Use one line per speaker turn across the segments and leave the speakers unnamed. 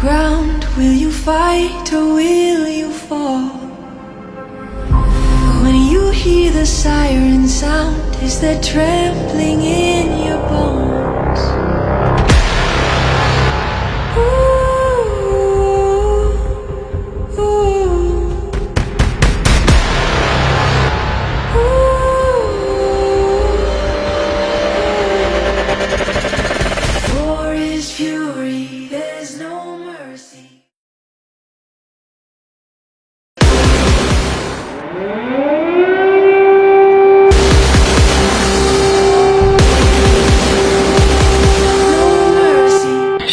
ground, will you fight or will you fall? When you hear the siren sound, is there trembling in your bones? Mercy.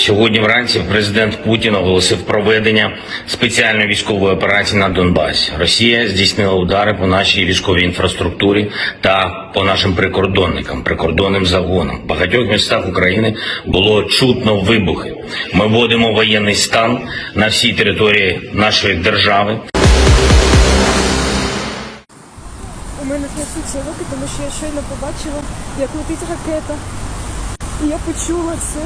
Сьогодні вранці президент Путін оголосив проведення спеціальної військової операції на Донбасі. Росія здійснила удари по нашій військовій інфраструктурі та по нашим прикордонникам, прикордонним загонам. В багатьох містах України було чутно вибухи. Ми вводимо воєнний стан на всій території нашої держави.
У мене трясуться руки, тому що я щойно побачила, як летить ракета. І я почула це.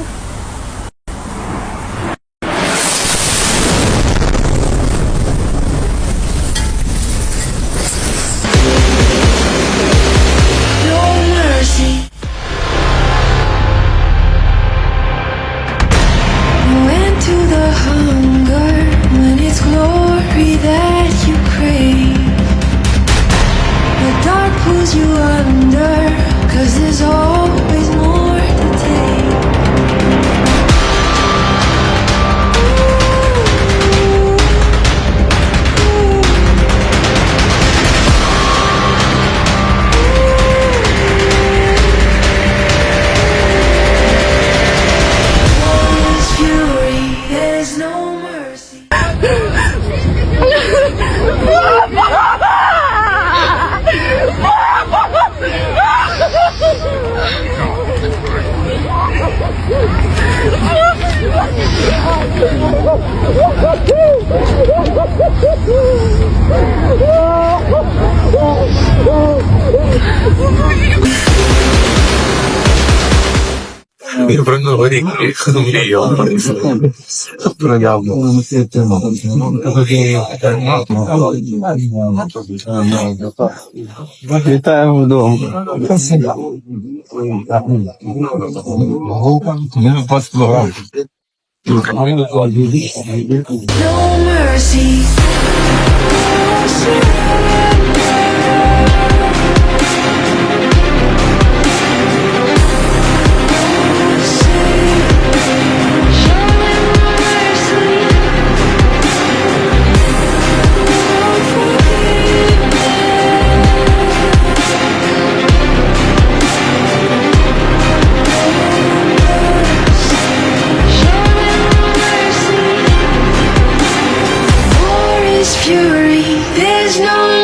No mercy. Fury, there's no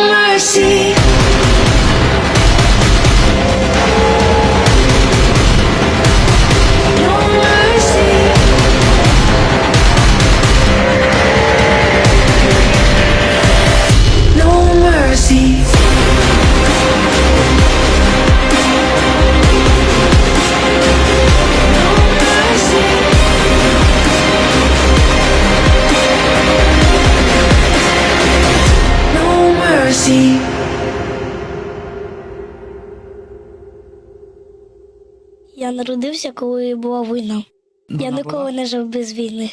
Я народився, коли була війна. Я ніколи не жив без війни.